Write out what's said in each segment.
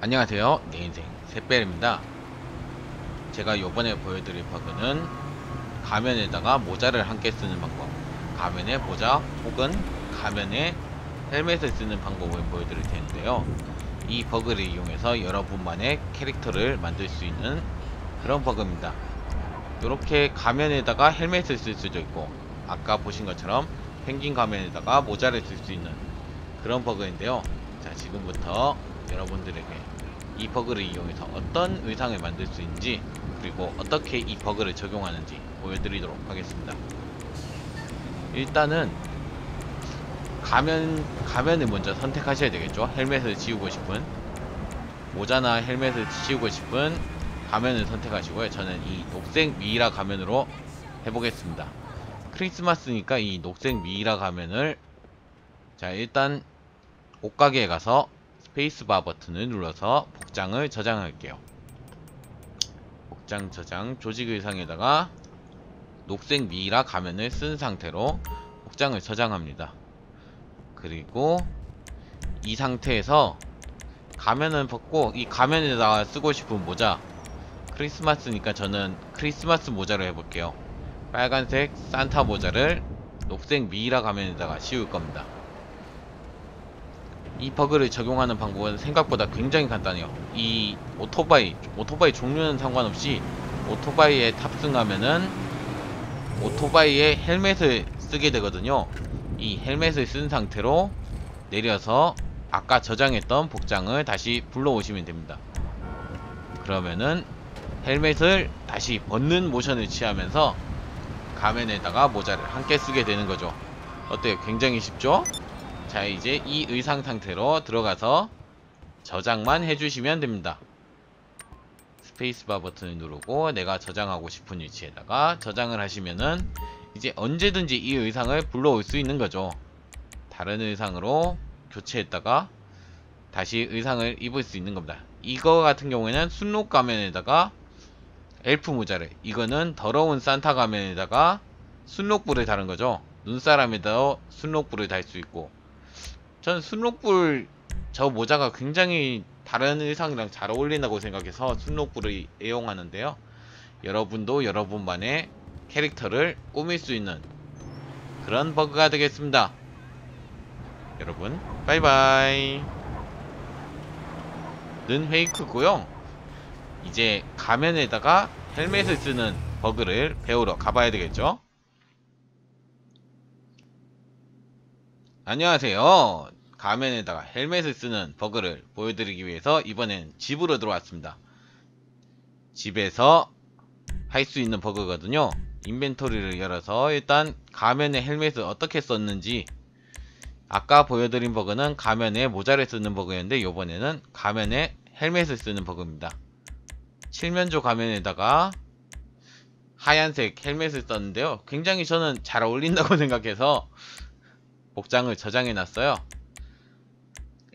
안녕하세요. 내 인생 샛별입니다. 제가 요번에 보여드릴 버그는 가면에다가 모자를 함께 쓰는 방법. 가면에 모자 혹은 가면에 헬멧을 쓰는 방법을 보여드릴 텐데요. 이 버그를 이용해서 여러분만의 캐릭터를 만들 수 있는 그런 버그입니다. 이렇게 가면에다가 헬멧을 쓸 수도 있고 아까 보신 것처럼 펭귄 가면에다가 모자를 쓸 수 있는 그런 버그인데요. 자 지금부터 여러분들에게 이 버그를 이용해서 어떤 의상을 만들 수 있는지 그리고 어떻게 이 버그를 적용하는지 보여드리도록 하겠습니다. 일단은 가면 가면을 먼저 선택하셔야 되겠죠? 헬멧을 지우고 싶은 모자나 헬멧을 지우고 싶은 가면을 선택하시고요. 저는 이 녹색 미이라 가면으로 해보겠습니다 크리스마스니까 이 녹색 미이라 가면을 자 일단 옷가게에 가서 스페이스바 버튼을 눌러서 복장을 저장할게요. 복장 저장 조직 의상에다가 녹색 미이라 가면을 쓴 상태로 복장을 저장합니다. 그리고 이 상태에서 가면은 벗고 이 가면에다가 쓰고 싶은 모자 크리스마스니까 저는 크리스마스 모자로 해볼게요 빨간색 산타 모자를 녹색 미이라 가면에다가 씌울 겁니다. 이 버그를 적용하는 방법은 생각보다 굉장히 간단해요. 이 오토바이 오토바이 종류는 상관없이 오토바이에 탑승하면은 오토바이에 헬멧을 쓰게 되거든요. 이 헬멧을 쓴 상태로 내려서 아까 저장했던 복장을 다시 불러오시면 됩니다. 그러면은 헬멧을 다시 벗는 모션을 취하면서 가면에다가 모자를 함께 쓰게 되는 거죠. 어때요? 굉장히 쉽죠? 자 이제 이 의상 상태로 들어가서 저장만 해주시면 됩니다. 스페이스바 버튼을 누르고 내가 저장하고 싶은 위치에다가 저장을 하시면은 이제 언제든지 이 의상을 불러올 수 있는 거죠. 다른 의상으로 교체했다가 다시 의상을 입을 수 있는 겁니다. 이거 같은 경우에는 순록 가면에다가 엘프 모자를 이거는 더러운 산타 가면에다가 순록불을 다른 거죠. 눈사람에다 순록불을 달 수 있고. 전 순록불 저 모자가 굉장히 다른 의상이랑 잘 어울린다고 생각해서 순록불을 애용하는데요. 여러분도 여러분만의 캐릭터를 꾸밀 수 있는 그런 버그가 되겠습니다. 여러분 바이바이. 는 페이크고요 이제 가면에다가 헬멧을 쓰는 버그를 배우러 가봐야 되겠죠? 안녕하세요. 가면에다가 헬멧을 쓰는 버그를 보여드리기 위해서 이번엔 집으로 들어왔습니다. 집에서 할 수 있는 버그거든요. 인벤토리를 열어서 일단 가면에 헬멧을 어떻게 썼는지. 아까 보여드린 버그는 가면에 모자를 쓰는 버그였는데 요번에는 가면에 헬멧을 쓰는 버그입니다 칠면조 가면에다가 하얀색 헬멧을 썼는데요. 굉장히 저는 잘 어울린다고 생각해서 복장을 저장해 놨어요.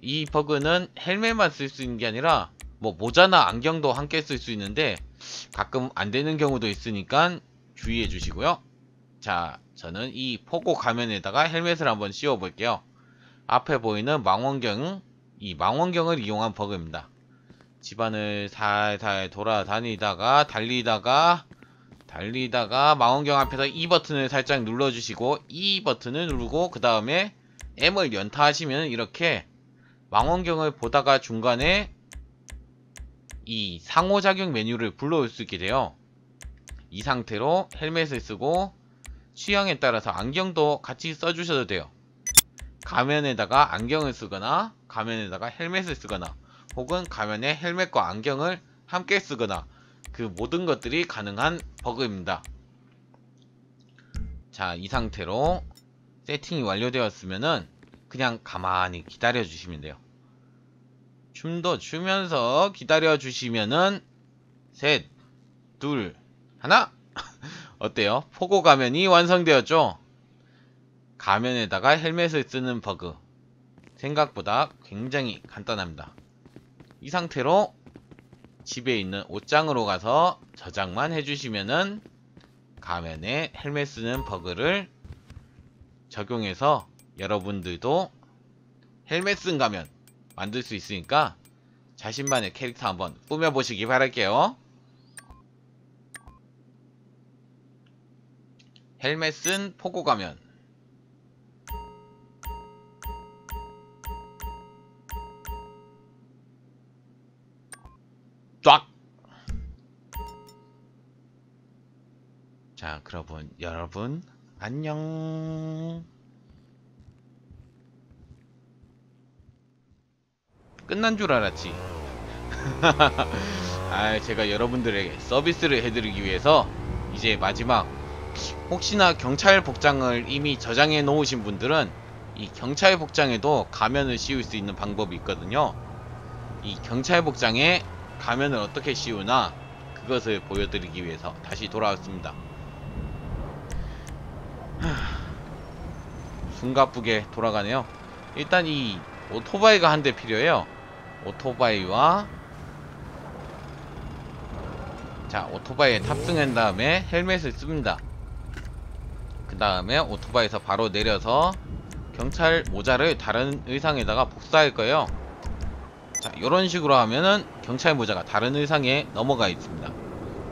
이 버그는 헬멧만 쓸 수 있는 게 아니라 뭐 모자나 안경도 함께 쓸 수 있는데 가끔 안 되는 경우도 있으니까 주의해 주시고요. 자 저는 이 포고 가면에다가 헬멧을 한번 씌워 볼게요. 앞에 보이는 망원경 이 망원경을 이용한 버그입니다 집안을 살살 돌아다니다가 달리다가 달리다가 망원경 앞에서 E 버튼을 살짝 눌러주시고 E 버튼을 누르고 그 다음에 M을 연타하시면 이렇게 망원경을 보다가 중간에 이 상호작용 메뉴를 불러올 수 있게 돼요. 이 상태로 헬멧을 쓰고 취향에 따라서 안경도 같이 써주셔도 돼요. 가면에다가 안경을 쓰거나 가면에다가 헬멧을 쓰거나 혹은 가면에 헬멧과 안경을 함께 쓰거나 그 모든 것들이 가능한 버그입니다. 자 이 상태로 세팅이 완료되었으면은 그냥 가만히 기다려 주시면 돼요. 춤도 추면서 기다려 주시면은 셋, 둘, 하나. 어때요? 포고 가면이 완성되었죠? 가면에다가 헬멧을 쓰는 버그. 생각보다 굉장히 간단합니다 이 상태로 집에 있는 옷장으로 가서 저장만 해주시면은 가면에 헬멧 쓰는 버그를 적용해서 여러분들도 헬멧 쓴 가면 만들 수 있으니까 자신만의 캐릭터 한번 꾸며보시기 바랄게요. 헬멧 쓴 포고 가면 자, 그러분 여러분 안녕. 끝난 줄 알았지. 아, 제가 여러분들에게 서비스를 해드리기 위해서 이제 마지막 혹시나 경찰 복장을 이미 저장해 놓으신 분들은 이 경찰 복장에도 가면을 씌울 수 있는 방법이 있거든요. 이 경찰 복장에 가면을 어떻게 씌우나 그것을 보여드리기 위해서 다시 돌아왔습니다. 숨가쁘게 돌아가네요. 일단 이 오토바이가 한 대 필요해요. 오토바이와 자 오토바이에 탑승한 다음에 헬멧을 씁니다. 그 다음에 오토바이에서 바로 내려서 경찰 모자를 다른 의상에다가 복사할 거예요. 자 이런 식으로 하면은 경찰 모자가 다른 의상에 넘어가 있습니다.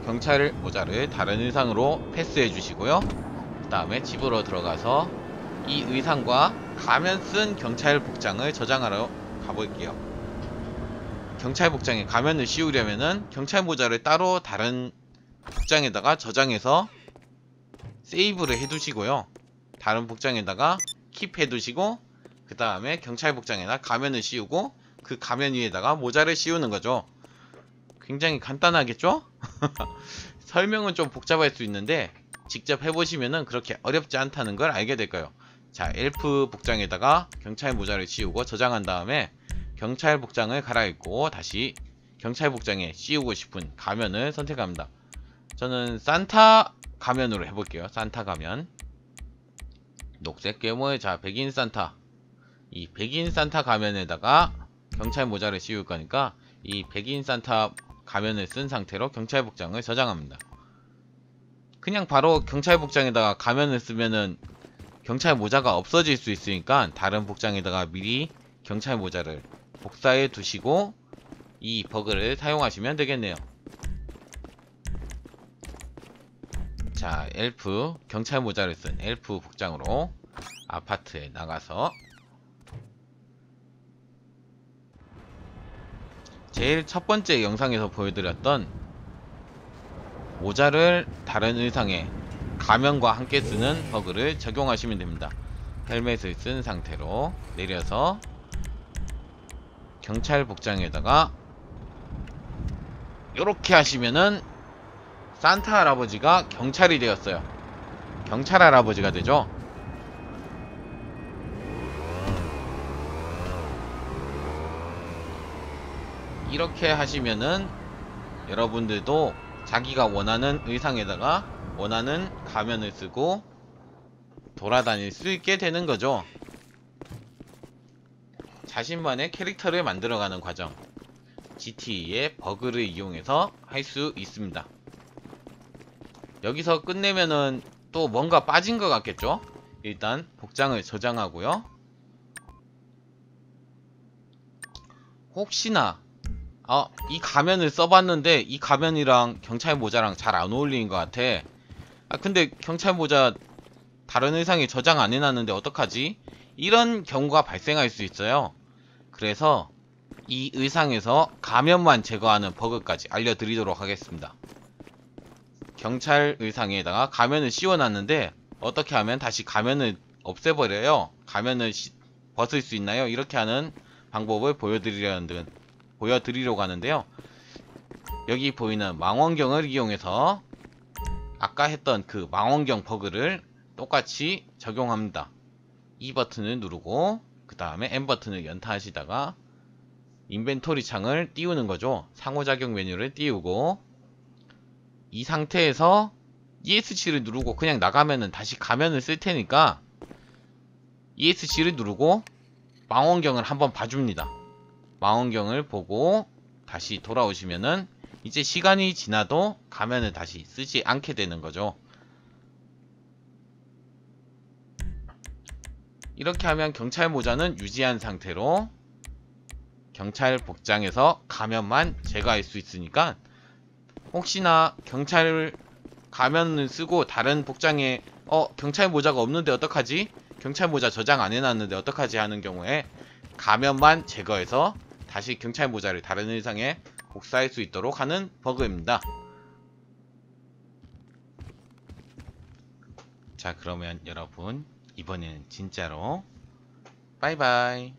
경찰 모자를 다른 의상으로 패스해 주시고요. 그 다음에 집으로 들어가서 이 의상과 가면 쓴 경찰 복장을 저장하러 가볼게요. 경찰 복장에 가면을 씌우려면은 경찰 모자를 따로 다른 복장에다가 저장해서 세이브를 해두시고요. 다른 복장에다가 킵해두시고 그 다음에 경찰 복장에다 가면을 씌우고 그 가면 위에다가 모자를 씌우는 거죠. 굉장히 간단하겠죠? 설명은 좀 복잡할 수 있는데 직접 해보시면은 그렇게 어렵지 않다는 걸 알게 될 거예요. 자, 엘프 복장에다가 경찰 모자를 씌우고 저장한 다음에 경찰 복장을 갈아입고 다시 경찰 복장에 씌우고 싶은 가면을 선택합니다. 저는 산타 가면으로 해볼게요. 산타 가면. 녹색 괴물, 자, 백인 산타. 이 백인 산타 가면에다가 경찰 모자를 씌울 거니까 이 백인 산타 가면을 쓴 상태로 경찰 복장을 저장합니다. 그냥 바로 경찰 복장에다가 가면을 쓰면은 경찰 모자가 없어질 수 있으니까 다른 복장에다가 미리 경찰 모자를 복사해 두시고 이 버그를 사용하시면 되겠네요. 자, 엘프 경찰 모자를 쓴 엘프 복장으로 아파트에 나가서 제일 첫 번째 영상에서 보여드렸던 모자를 다른 의상에 가면과 함께 쓰는 버그를 적용하시면 됩니다. 헬멧을 쓴 상태로 내려서 경찰 복장에다가 이렇게 하시면은 산타 할아버지가 경찰이 되었어요. 경찰 할아버지가 되죠. 이렇게 하시면은 여러분들도 자기가 원하는 의상에다가 원하는 가면을 쓰고 돌아다닐 수 있게 되는 거죠. 자신만의 캐릭터를 만들어가는 과정. GT의 버그를 이용해서 할 수 있습니다. 여기서 끝내면은 또 뭔가 빠진 것 같겠죠? 일단 복장을 저장하고요. 혹시나 아, 이 가면을 써봤는데 이 가면이랑 경찰 모자랑 잘 안 어울리는 것 같아. 아, 근데 경찰 모자 다른 의상에 저장 안 해놨는데 어떡하지? 이런 경우가 발생할 수 있어요. 그래서 이 의상에서 가면만 제거하는 버그까지 알려드리도록 하겠습니다. 경찰 의상에다가 가면을 씌워놨는데 어떻게 하면 다시 가면을 없애버려요? 가면을 시, 벗을 수 있나요? 이렇게 하는 방법을 보여드리려는 보여드리려고 하는데요. 여기 보이는 망원경을 이용해서 아까 했던 그 망원경 버그를 똑같이 적용합니다. 이 버튼을 누르고 그 다음에 N 버튼을 연타하시다가 인벤토리 창을 띄우는 거죠. 상호작용 메뉴를 띄우고 이 상태에서 ESC를 누르고 그냥 나가면은 다시 가면을 쓸 테니까 ESC를 누르고 망원경을 한번 봐줍니다. 망원경을 보고 다시 돌아오시면은 이제 시간이 지나도 가면을 다시 쓰지 않게 되는 거죠. 이렇게 하면 경찰 모자는 유지한 상태로 경찰 복장에서 가면만 제거할 수 있으니까 혹시나 경찰 가면을 쓰고 다른 복장에 어 경찰 모자가 없는데 어떡하지? 경찰 모자 저장 안 해놨는데 어떡하지 하는 경우에 가면만 제거해서 다시 경찰 모자를 다른 의상에 복사할 수 있도록 하는 버그입니다. 자 그러면 여러분 이번에는 진짜로 바이바이